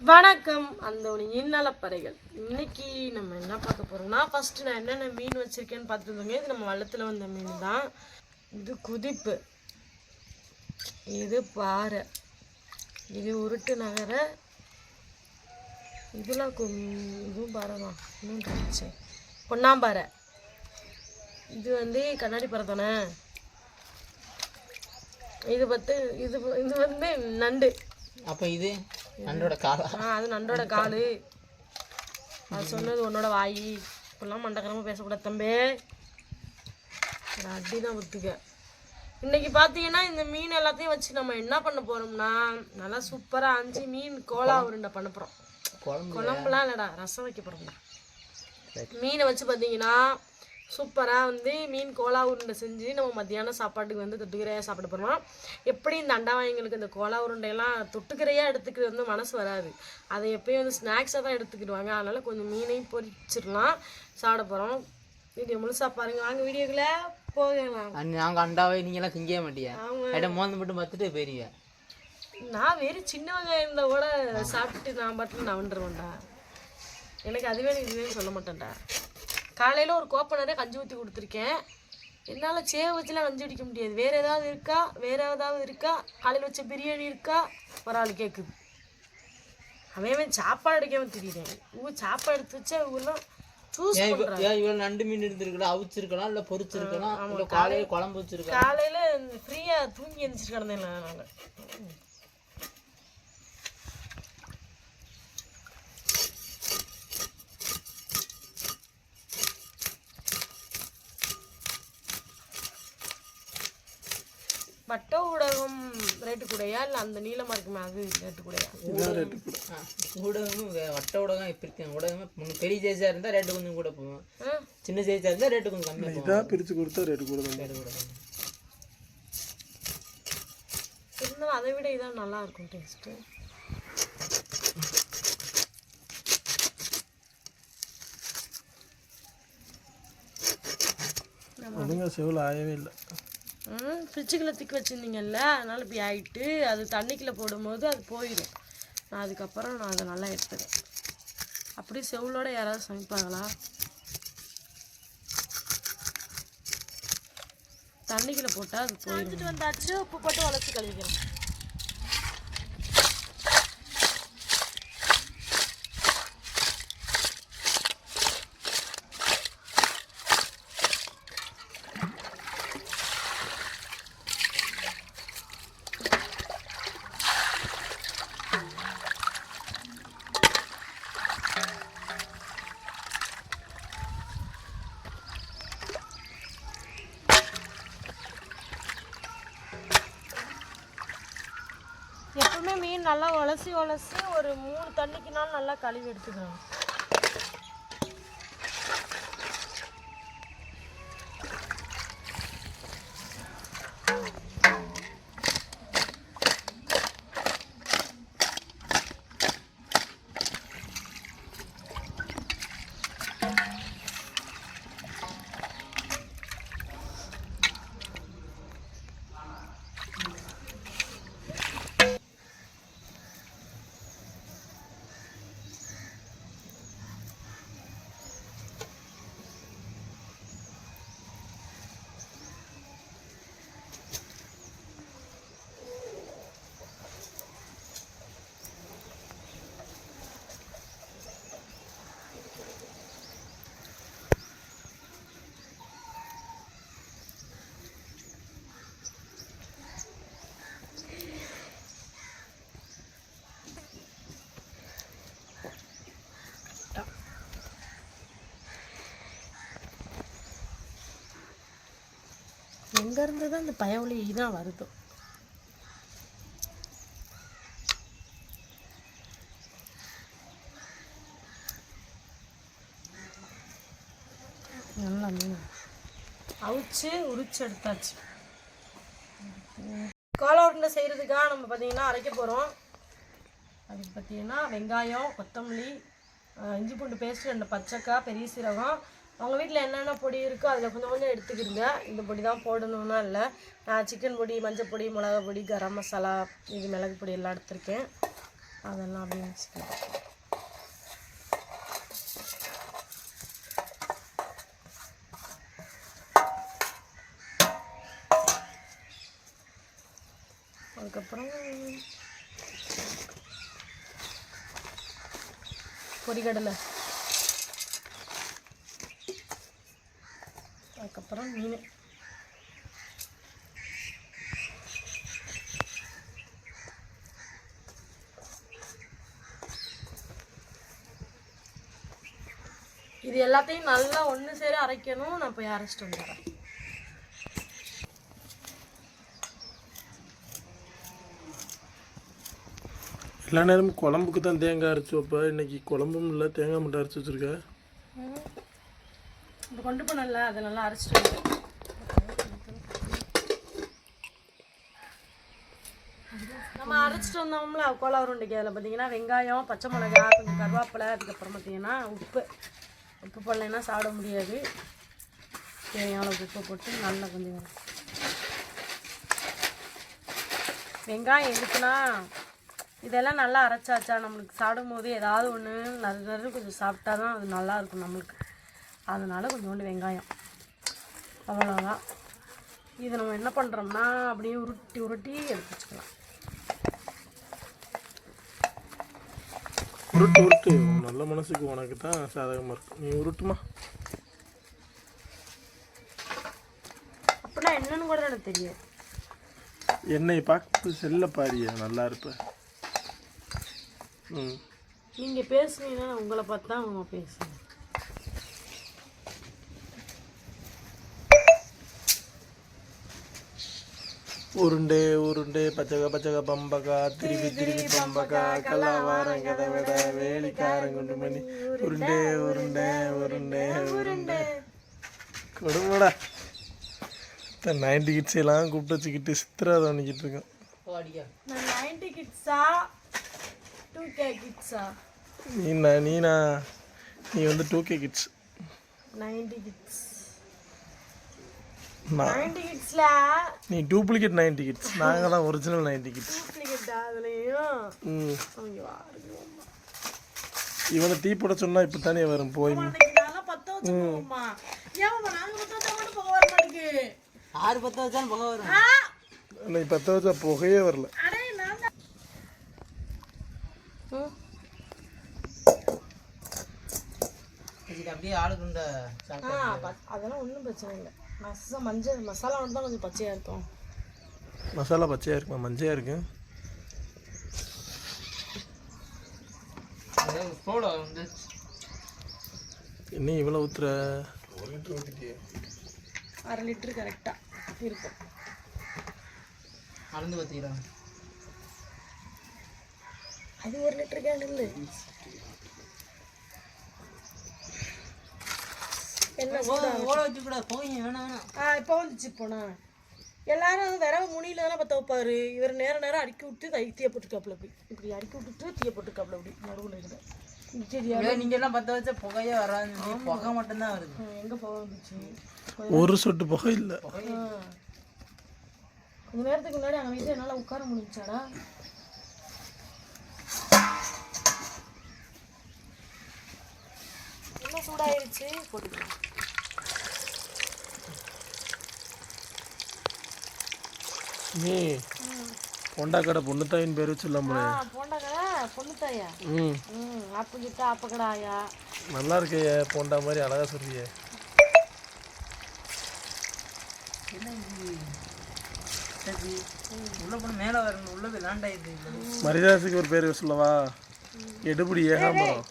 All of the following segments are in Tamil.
வணக்கம் அந்தோனியின் நலப்பறைகள் இன்னைக்கு நம்ம என்ன பார்க்க போறோம்னா ஃபர்ஸ்ட் நான் என்னென்ன மீன் வச்சிருக்கேன்னு பார்த்துருந்தோங்க இது நம்ம வள்ளத்தில் வந்த மீன் தான் இது குதிப்பு. இது பாறை. இது உருட்டு நகர. இதெல்லாம் இதுவும் பாறை தான் இன்னும் இருந்துச்சு பொன்னாம்பாறை. இது வந்து கண்ணாடி பாறை தானே? இது பத்து இது இது வந்து நண்டு. அப்போ இது? நண்டோட காலா. ஆ அது நண்டோட காலு. அது சொன்னது உன்னோட வாய். இப்பெல்லாம் மண்டக்கரமாக பேசக்கூடாது தம்பி. அடி தான் ஒத்துக்க. இன்னைக்கு பார்த்தீங்கன்னா இந்த மீன் எல்லாத்தையும் வச்சு நம்ம என்ன பண்ண போறோம்னா நல்லா சூப்பராக அஞ்சு மீன் கோலா உருண்டை பண்ண போகிறோம் குழம்பு குழம்புலாம் இல்லைடா ரசம் வைக்க போகிறோம்டா மீனை வச்சு பார்த்தீங்கன்னா சூப்பராக வந்து மீன் கோலா உருண்டை செஞ்சு நம்ம மத்தியானம் சாப்பாட்டுக்கு வந்து தொட்டுக்கிறையாக சாப்பிட போகிறோம் எப்படி இந்த அண்டாவாயங்களுக்கு இந்த கோலா உருண்டையெல்லாம் தொட்டுக்கிறையாக எடுத்துக்கிறது வந்து மனசு வராது. அதை எப்பயும் வந்து ஸ்நாக்ஸாக தான் எடுத்துக்கிடுவாங்க. அதனால் கொஞ்சம் மீனையும் பொரிச்சிடலாம் சாப்பிட போகிறோம் வீடியோ முழுசாக பாருங்க. வாங்க வீடியோக்குள்ளே போகலாம். நாங்கள் அண்டாவே நீங்களாம் திங்கவே மாட்டியா. இடம் மோந்து மட்டும் பார்த்துட்டு போயிருங்க. நான் வெறும் சின்ன வெங்காயம் இருந்தால் கூட சாப்பிட்டுட்டு நான் பாட்டில் நான் வந்துடுவேன்டா எனக்கு அதுவே இதுவே சொல்ல மாட்டேன்டா. காலையில் ஒரு கோப்பை நிறைய கஞ்சி ஊற்றி கொடுத்துருக்கேன். என்னால் சேவை வச்சுலாம் கஞ்சி குடிக்க முடியாது. வேறு ஏதாவது இருக்கா? வேறு ஏதாவது இருக்கா? காலையில் வச்ச பிரியாணி இருக்கா? ஒரு ஆள் கேட்குது அவன் சாப்பாடு எடுக்காம தெரியுறேன். ஊ சாப்பாடு எடுத்து வச்சா இவெல்லாம் சூஸ் ஏன் இவ்வளோ பண்ணுறாங்க ஏன் இவ்வளோ நண்டு மீன் இருந்திருக்கலாம் அவிச்சிருக்கலாம்? இல்லை பொரிச்சிருக்கலாம் இல்லை காலையில் குழம்பு வச்சிருக்கலாம்? காலையில் ஃப்ரீயாக தூங்கி எழுந்திரிச்சு கிடந்தேன் நாங்கள் வட்ட ஊடகம் ரேட்டு கூடயா? இல்லை அந்த நீளமாக இருக்குமே அது ரேட்டு கூடயா? ஊடகமும் வட்ட ஊடகம் இப்போ இருக்கு? ஊடகமே முன்ன பெரிய சைஸாக இருந்தால் ரேட்டு கொஞ்சம் கூட போகும். சின்ன சைஸாக இருந்தால் ரேட்டு கொஞ்சம் கம்மியாக இதாக பிரித்து கொடுத்தா ரேட்டு கூட தான். ரேட்டு கூட. இருந்தாலும் அதை விட இதான் நல்லா இருக்கும் டேஸ்ட்டு ஒழுங்கா செவில் ஆயவே இல்லை. ஃப்ரிட்ஜுக்குள்ளே திக்க வச்சுருந்தீங்கல்ல அதனால் இப்படி ஆயிட்டு அது தண்ணிக்குள்ளே போடும்போது அது போயிடும் நான் அதுக்கப்புறம் நான் அதை நல்லா எடுத்துக்கிறேன் அப்படியே செவுளோட யாராவது சமைப்பாங்களா? தண்ணிக்குள்ளே போட்டால் அது போயிடும் வந்தாச்சு உப்பு போட்டு உடச்சி கழுவிக்கிறேன். எப்பவுமே மீன் நல்லா உலசி உலசி ஒரு மூணு தண்ணிக்குனாலும் நல்லா கழுவி எடுத்துக்கணும். எங்கேருந்து தான் இந்த பயவழி தான் வருதோ. நல்லா மீன். அவிச்சு உரிச்சு எடுத்தாச்சு. கோலா உருண்டை செய்கிறதுக்காக நம்ம பார்த்தீங்கன்னா அரைக்க போகிறோம் அதுக்கு பார்த்தீங்கன்னா வெங்காயம் கொத்தமல்லி இஞ்சி பூண்டு பேஸ்ட் ரெண்டு பச்சைக்காய் பெரிய சீரகம் அவங்க வீட்டில் என்னென்ன பொடி இருக்கோ அதில் கொஞ்சம் கொஞ்சம் எடுத்துக்கிடுங்க இந்த பொடி தான் போடணும்னா இல்லை. நான் சிக்கன் பொடி மஞ்சள் பொடி மிளகா பொடி கரம் மசாலா இது மிளகு பொடி எல்லாம் எடுத்திருக்கேன். அதெல்லாம் அப்படியே வச்சுக்கலாம் அதுக்கப்புறம் பொரிகடலை அப்புறம் மீன். இது எல்லாத்தையும் நல்லா ஒன்று சேர அரைக்கணும். நான் போய் அரைச்சிட்டு வந்துடுறேன். எல்லா நேரமும் குழம்புக்கு தான் தேங்காய் அரைச்சி வைப்பேன் இன்னைக்கு குழம்பும் இல்லை தேங்காய் மட்டும் அரைச்சி வச்சுருக்கேன் கொண்டு போனல அதை நல்லா அரைச்சிட்டு நம்ம அரைச்சிட்டு வந்தோம்ல கோலா உருண்டைக்கு அதில் பார்த்தீங்கன்னா வெங்காயம் பச்சை மிளகாய் கொஞ்சம் கருவேப்பிலை அதுக்கப்புறம் பார்த்தீங்கன்னா உப்பு. உப்பு போடலைன்னா சாப்பிட முடியாது. தேவையான உப்பு போட்டு நல்லா கொஞ்சம் வெங்காயம் எதுக்குன்னா இதெல்லாம் நல்லா அரைச்சாச்சா? நம்மளுக்கு சாப்பிடும் போது ஏதாவது ஒன்று நிறைய நறு கொஞ்சம் சாப்பிட்டா தான் அது நல்லாயிருக்கும் நம்மளுக்கு. அதனால கொஞ்சோண்டு வெங்காயம். அவ்வளோதான் இதை நம்ம என்ன பண்ணுறோம்னா அப்படியே உருட்டி உருட்டி எடுத்து வச்சுக்கலாம். உருட்டு உருட்டு. நல்ல மனசுக்கு உனக்கு தான் சாதகமாக இருக்கும். நீ உருட்டுமா? அப்படின்னா என்னன்னு கூட எனக்கு தெரியாது. என்னை பார்த்து செல்ல பாரியா நல்லா இருப்ப. ம். நீங்கள் பேசுனீங்கன்னா உங்களை பார்த்து தான் அவங்க பேசுவேன். உருண்டே உருண்டே பச்சக பச்சக பம்பகா திருப்பி திருப்பி பம்பகா கல்லாவாரம் கதை விட வேலிக்காரன் குண்டு மணி உருண்டே உருண்டே உருண்டே உருண்டே கொடுமடா நைன்டி கிட்ஸ் எல்லாம் கூப்பிட்டு வச்சுக்கிட்டு சித்திராத பண்ணிக்கிட்டு இருக்கோம். அடிக்கா நான் நைன்டி கிட்ஸா டூ கே கிட்ஸா நீனா நீனா நீ வந்து two K kids ninety kids நான் நைன்டி கிட்ஸில்? நீ டூப்ளிகேட் நைன்டி கிட்ஸ். நாங்கள் தான் ஒரிஜினல் நைன்டி கிட்ஸ். டூப்ளிகேட் அதுலேயும்? இவனை தீ போட சொன்னா இப்போ தானே வரும் போய். ஆறு பத்து வச்சாலும் புகை வரும். ஆ? இன்னைக்கு பத்து வச்சா புகையே வரல. நான் அப்படியே ஆளுக்குண்ட அதெல்லாம் ஒன்றும் பிரச்சனை இல்லை. மசா மஞ்சள் மசாலா தான் கொஞ்சம் பச்சையாக இருக்கும். மசாலா பச்சையாக இருக்குமா? மஞ்சையாக இருக்கு. போட வந்து. இன்னும் இவ்வளோ ஊத்துற? அரை லிட்டரு கரெக்டாக இருக்கும். அளந்து பத்திக்கிறோம் அது ஒரு லிட்டரு கேன் இல்லை என்ன இப்போ வந்துச்சு போனா எல்லாரும் விரவ முனியில தானே பற்ற வைப்பாரு இவர் நேர நேரம் அடுக்கி விட்டு கை தீய போட்டுக்காப்புல அப்படி இப்படி அடுக்கி விட்டுட்டு தீய போட்டுக்காப்புல அப்படி நடுவில் இருந்த. சரியா இல்லை நீங்க எல்லாம் பத்த வச்சா புகையே சொல்லி புகை மட்டும்தான் வருது. எங்கே போக வந்துச்சு? ஒரு சொட்டு புகை இல்லை. கொஞ்ச நேரத்துக்கு முன்னாடி அங்கே வீட்டில் என்னால் உட்கார முடிஞ்சாடா? என்ன சூடாயிருச்சு. போட்டுக்கலாம். நீ. பொண்டா கடை பொண்ணு தாயின் பேர் வச்சிடலாமே ஆ போண்டாக்கடா பொண்ணு தாயா ம். ம் ஆப்பக்கடா ஆயா நல்லா இருக்கையே போண்டா மாதிரி அழகா சொல்றியே. சரி. உள்ள போன மேலே வரணும். உள்ள போய் லேண்ட் ஆயிடுது. மரிதாசுக்கு ஒரு பேர் சொல்லவா? எடுபடி ஏகாம்பரம்.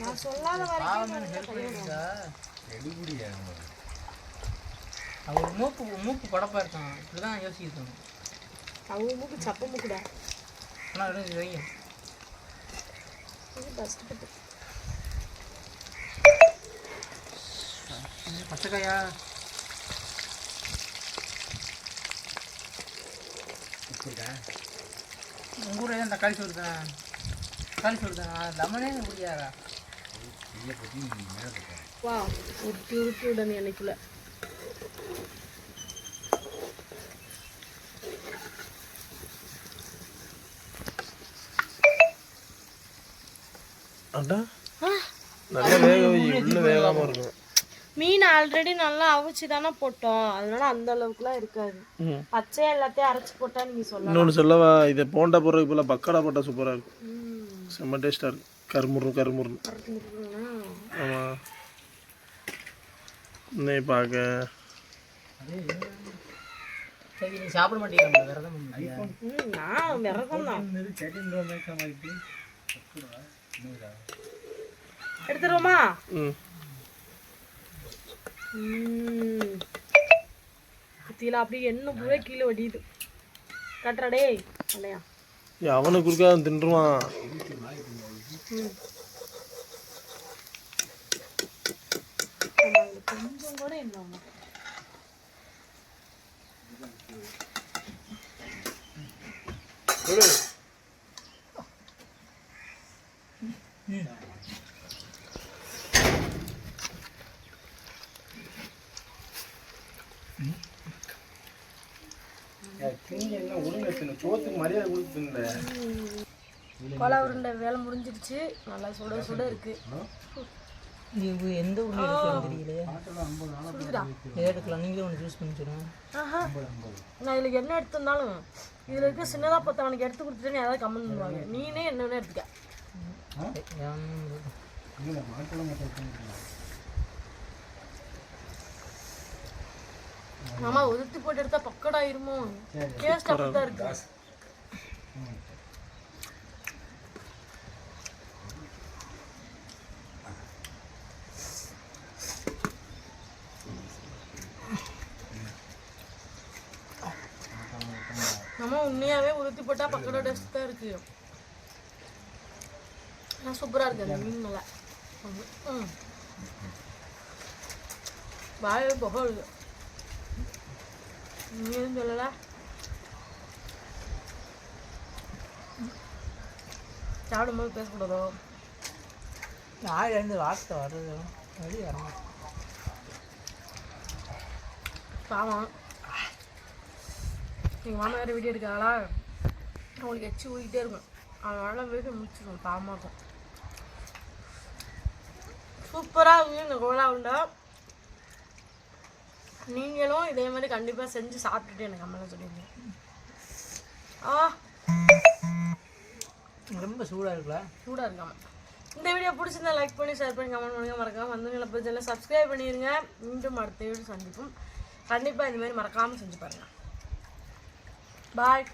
நான் சொல்லாத வரைக்கும் ஹெல்ப் பண்ணிருக்கா அவர் மூக்கு மூக்கு படப்பா இருக்கான். இப்படிதான் யோசிக்கணும் அவங்க மூக்கு சப்ப மூக்குடா. ஆனால் இது வைங்க. இது கஷ்டப்பட்டு பச்சைக்காயா? உங்கள் ஊரில் ஏன் தக்காளி சோறு தானே தக்காளி சோறு தானே லெமனே குடிக்காரா வா உருட்டி உருட்டி விட நீ அட்டா நல்லா வேக வை உள்ள வேகாம இருக்கும் மீன் ஆல்ரெடி நல்லா அவிச்சு தானே போட்டோம். அதனால அந்த அளவுக்குலாம் இருக்காது. பச்சையா எல்லாத்தையும் அரைச்சு போட்டா நீங்க சொல்லலாம். இன்னொன்று சொல்லவா இதை போண்டா போடுறதுக்கு போல பக்கடா போட்டால் சூப்பராக இருக்கும். செம்ம டேஸ்ட்டாக இருக்கும். கருமுறு இருக்குங்களா? ஆமாம் இன்னைக்கு பார்க்க சாப்பிட மாட்டேங்கிறா விரதம் பண்ணிட்டியா? ம், நான் விரதம் தான். எடுத்துருவோமா. கத்தியில அப்படியே எண்ணெய் பூரா கீழே வடியுது. கட்டுறா டேய் இல்லையா அவனுக்கு அவன் தின்றுவான் கொஞ்சம் கூட என்ன ஒண்ணு. கொலை உருண்டை வேலை முடிஞ்சிருச்சு நல்லா சுட சுட இருக்கு. இது எந்த ஊர்ல இருக்குன்னு தெரியலையே? எதை எடுக்கலாம் நீங்களே ஒன்று சூஸ் பண்ணி சொல்லுங்க. ஆஹா. நான் இதுல என்ன எடுத்திருந்தாலும் இதுல இருக்க சின்னதா பத்தவனுக்கு எடுத்து கொடுத்துட்டு ஏதாவது கம்மன் பண்ணுவாங்க. நீனே என்ன வேணா எடுத்துக்க. ஆமா உதுத்தி போட்டு எடுத்தா பக்கடாயிருமோ? டேஸ்ட் அப்படிதான் இருக்கு. நம்ம உண்மையாவே உதுத்தி போட்டா பக்கடா டேஸ்ட் தான் இருக்கு. ஆனா சூப்பரா இருக்கு அந்த மீன் நல்லா. ம். வாயை புகழுது. நீ எதுவும் சாப்பிடும்போது பேசக்கூடாதோ? யார் இருந்து வார்த்தை வர்றது. வழி வரமாட்டேன் பாவம். எங்கள் மாமா வேறு வீடியோ எடுக்காங்களா அவங்களுக்கு எச்சு ஊறிக்கிட்டே இருக்கும். அதனால வீடு முடிச்சிடும் பாவமாக இருக்கும். சூப்பராக இந்த கோலா உண்டை நீங்களும் இதே மாதிரி கண்டிப்பாக செஞ்சு சாப்பிட்டுட்டு எனக்கு அம்மா சொல்லிடுங்க ஆ ரொம்ப சூடாக இருக்குல்ல சூடாக இருக்காம. இந்த வீடியோ பிடிச்சிருந்தா லைக் பண்ணி ஷேர் பண்ணி கமெண்ட் பண்ணுங்க மறக்காம வந்து நில பட்சத்தில் சப்ஸ்கிரைப் பண்ணிடுங்க மீண்டும் அடுத்த வீடியோ சந்திப்போம். கண்டிப்பாக இதுமாதிரி மறக்காமல் செஞ்சு பாருங்கள் பாய்